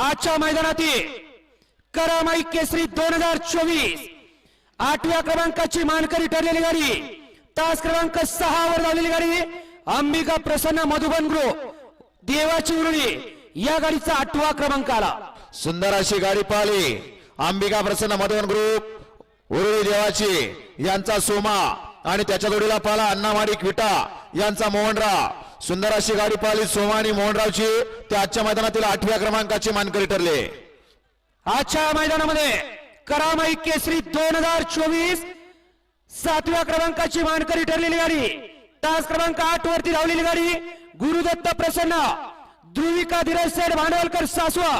आजच्या मैदानातील करामाई केसरी दोन हजार चोवीस आठव्या क्रमांकाची मानकरी ठरलेली गाडी तास क्रमांक सहा वर झालेली गाडी अंबिका प्रसन्न मधुबन ग्रुप देवाची उरुळी या गाडीचा आठवा क्रमांक आला. सुंदर अशी गाडी पाहिली. अंबिका प्रसन्न मधुबन ग्रुप उरुळी देवाची यांचा सोमा आणि त्याच्या जोडीला पाला अण्णामाडी विटा यांचा मोहनराव. सुंदर अशी गाडी पाहिली सोमा आणि मोहनरावची. ते आजच्या मैदानातील आठव्या क्रमांकाची मानकरी ठरले. आजच्या मैदानामध्ये करामाई केसरी दोन हजार चोवीस सातव्या क्रमांकाची मानकरी ठरलेली गाडी. तास क्रमांक आठ वरती धावलेली गाडी. गुरुदत्त प्रसन्न ध्रुविका धीरज सेठ भांडवलकर सासवा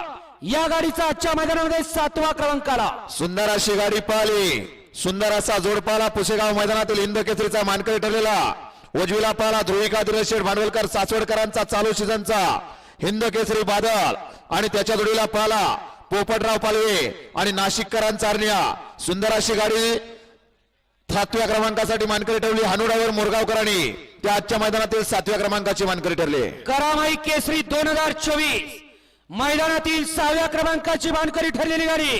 या गाडीचा आजच्या मैदानामध्ये सातवा क्रमांक आला. सुंदर अशी गाडी पाहिली. सुंदर असा जोडपाला पुसेगाव मैदानातील हिंद केसरीचा मानकरी ठरलेला. उजवीला पाला ध्रुविका दिरशेठ भांडवलकर सासवडकरांचा चालू सीझनचा हिंद केसरी बादल. आणि त्याच्या जोडीला पाला पोपटराव पालवे आणि नाशिककरांचा अर्निया सुंदर अशी गाडी सातव्या क्रमांकासाठी मानकरी ठरली हनुडावर मोरगावकरांनी त्या आजच्या मैदानातील सातव्या क्रमांकाची मानकरी ठरले. करामाई केसरी दोन हजार चोवीस. मैदानातील सहाव्या क्रमांकाची मानकरी ठरलेली गाडी.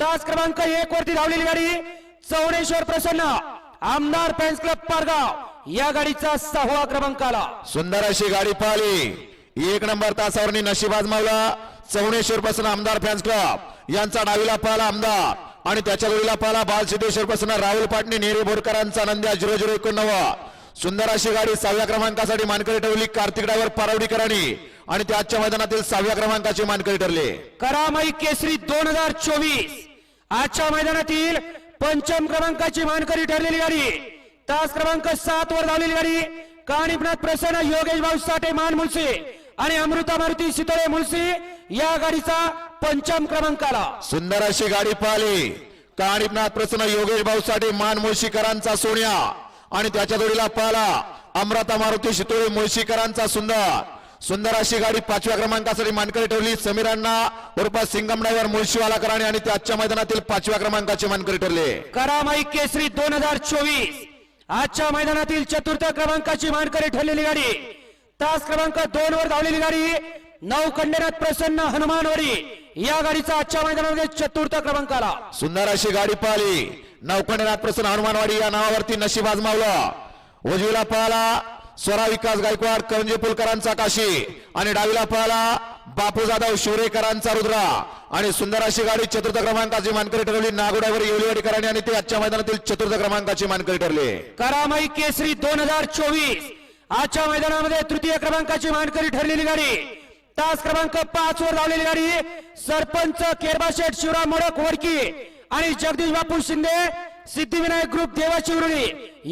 तास क्रमांक एक वरती धावलेली गाडी. चौडेश्वर प्रसन्न. आमदार फॅन्स क्लब पारगाव. या गाडीचा सहावा क्रमांक आला. सुंदर अशी गाडी पाहिली. एक नंबर तासावरनी नशीब आजमावला. चौणेश्वर पासून आमदार फॅन्स क्लब. यांचा डावीला पाला आमदार. आणि त्याच्या जोडीला पाला बाल सिद्धेश्वर पासून राहुल पाटणे नेरे बोरकरांचा नंद्या झिरो झिरो एकोणनव्वद. सुंदर अशी गाडी सहाव्या क्रमांकासाठी मानकरी ठेवली कार्तिक डायव्हर पारवडीकरांनी आणि त्या आजच्या मैदानातील सहाव्या क्रमांकाची मानकरी ठरले. करामाई केसरी दोन हजार चोवीस. आजच्या मैदानातील पंचम क्रमांकाची मानकरी ठरलेली गाडी. तास क्रमांक सात वर धावलेली गाडी. काणिपनाथ प्रसन्न योगेश भाऊ साठे मान मुळशी आणि अमृता मारुती सितळे मुळशी या गाडीचा पंचम क्रमांक आला. सुंदर अशी गाडी पाहिली. काणिपनाथ प्रसन्न योगेश भाऊसाठी मान मुळशीकरांचा सोन्या आणि त्याच्या जोडीला पाला अमृता मारुती शितोळे मुळशीकरांचा सुंदर. सुंदर अशी गाडी पाचव्या क्रमांकासाठी मानकरी ठेवली समीरांना उर्फा सिंगम ड्रायव्हर मुळशीवालाकरांनी आणि त्या आजच्या मैदानातील पाचव्या क्रमांकाचे मानकरी ठरले. करामाई केसरी दोन हजार चोवीस. आजच्या मैदानातील चतुर्थ क्रमांकाची मानकरी ठरलेली गाडी. तास क्रमांक दोन वर धावलेली गाडी. नऊ खंडेनाथ प्रसन्न हनुमानवाडी. या गाडीचा आजच्या मैदानामध्ये चतुर्थ क्रमांक आला सुंदर अशी गाडी पाहिली. नवखंडेनाथ प्रसन्न हनुमानवाडी या नावावरती नशीब आजमावलं उजवीला पळाला स्वरा विकास गायकवाड करंजी पुलकरांचा काशी. आणि डावीला पळाला बापू जाधव शिवरेकरांचा रुद्रा आणि सुंदर अशी गाडी चतुर्थ क्रमांकाची मानकरी ठरवली. नागोड्यावर येवलीवाडीकरांनी आणि ते आजच्या मैदानातील चतुर्थ क्रमांकाची मानकरी ठरली. करामाई केसरी दोन हजार चोवीस. आजच्या मैदानामध्ये तृतीय क्रमांकाची मानकरी ठरलेली गाडी. तास क्रमांक पाच वर धावलेली गाडी. सरपंच केरबा शेठ शिवराम मोडक वडकी आणि जगदीश बापू शिंदे सिद्धिविनायक ग्रुप देवाची उरुळी.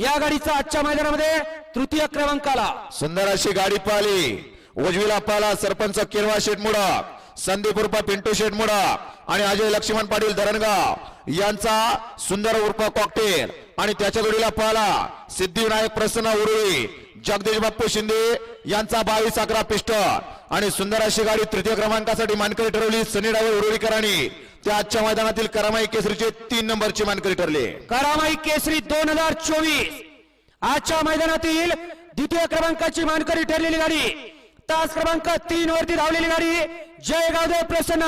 या गाडीचा आजच्या मैदानामध्ये तृतीय क्रमांक आला सुंदर अशी गाडी पाहिली. उजवीला पाला सरपंच किरवा शेठ मुडक संदीप उर्फा पिंटू शेठ आणि अजय लक्ष्मण पाटील धरणगाव यांचा सुंदर उर्फ कॉकटेल आणि त्याच्या जोडीला पाला सिद्धिविनायक प्रसन्न उरुळी जगदीश बाप्पू शिंदे यांचा बावीस अकरा पिस्टल आणि सुंदर अशी गाडी तृतीय क्रमांकासाठी मानकरी ठरवली सनी डावर उरुळीकरांनी. त्या आजच्या मैदानातील करामाई केसरीचे तीन नंबरची मानकरी ठरले. करामाई केसरी दोन हजार चोवीस. आजच्या मैदानातील द्वितीय क्रमांकाची मानकरी ठरलेली गाडी तास क्रमांक तीन वरती धावलेली गाडी जय गावदेव प्रसन्न.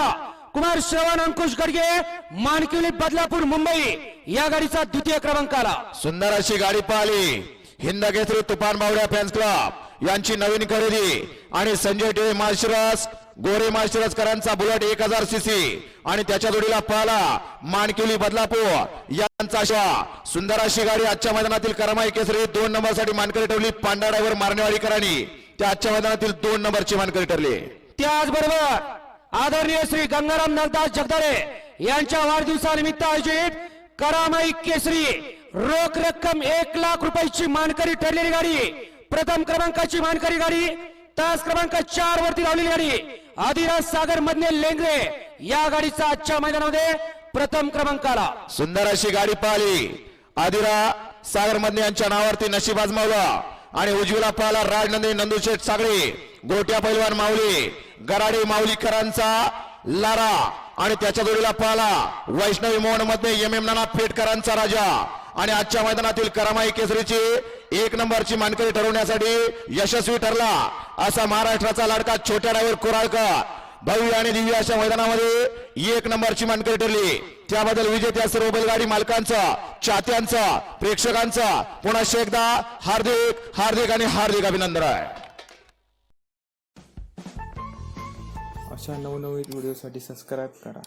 कुमार श्रवण अंकुश गडगे मानकिवली बदलापूर मुंबई या गाडीचा द्वितीय क्रमांक आला. सुंदर अशी गाडी पाहिली. हिंद केसरी तुफान बावड्या फॅन्स क्लब यांची नवीन खरेदी आणि संजय टे माळशिरस गोरे माळशिरसकरांचा बुलेट एक हजार सीसी आणि त्याच्या जोडीला पाहला मानकिवली बदलापूर यांचा अशा सुंदर अशी गाडी आजच्या मैदानातील करमाई केसरी दोन नंबरसाठी मानकरी ठेवली. पांढरा ड्रायव्हर मारणेवाडीकरांनी त्या आजच्या मैदानातील दोन नंबरची मानकरी ठरली. त्याचबरोबर आदरणीय श्री गंगाराम नरदास जगदाळे यांच्या वाढदिवसानिमित्त आयोजित करामाई केसरी रोख रक्कम एक लाख रुपयाची मानकरी ठरलेली गाडी प्रथम क्रमांकाची मानकरी गाडी तास क्रमांक चार वरती लावलेली गाडी आदिराज सागर मधले लेंगरे या गाडीचा आजच्या मैदानामध्ये प्रथम क्रमांक आला. सुंदर अशी गाडी पाहिली. आदिरा सागर मधने यांच्या नावावरती नशीब आजमावलं. आणि उजवीला पाहिला राजनंदी नंदुशेठ सागळे गोट्या पैलवान माऊली गराडे माऊलीकरांचा लारा आणि त्याच्या जोडीला पाहिला वैष्णवी मोहनमध्ये एम एम नाना फेटकरांचा राजा. आणि आजच्या मैदानातील करामाई केसरीची एक नंबरची मानकरी ठरवण्यासाठी यशस्वी ठरला असा महाराष्ट्राचा लाडका छोट्या ड्रायव्हर कुराळकर. भव्य आणि दिव्य अशा मैदानामध्ये एक नंबरची मानकरी ठरली. त्याबद्दल विजेत्या सर्व बैलगाडी मालकांचा चाहत्यांचा प्रेक्षकांचा पुन्हा एकदा हार्दिक हार्दिक आणि हार्दिक अभिनंदन. आहे अशा नवनवीन व्हिडिओसाठी सबस्क्राईब करा.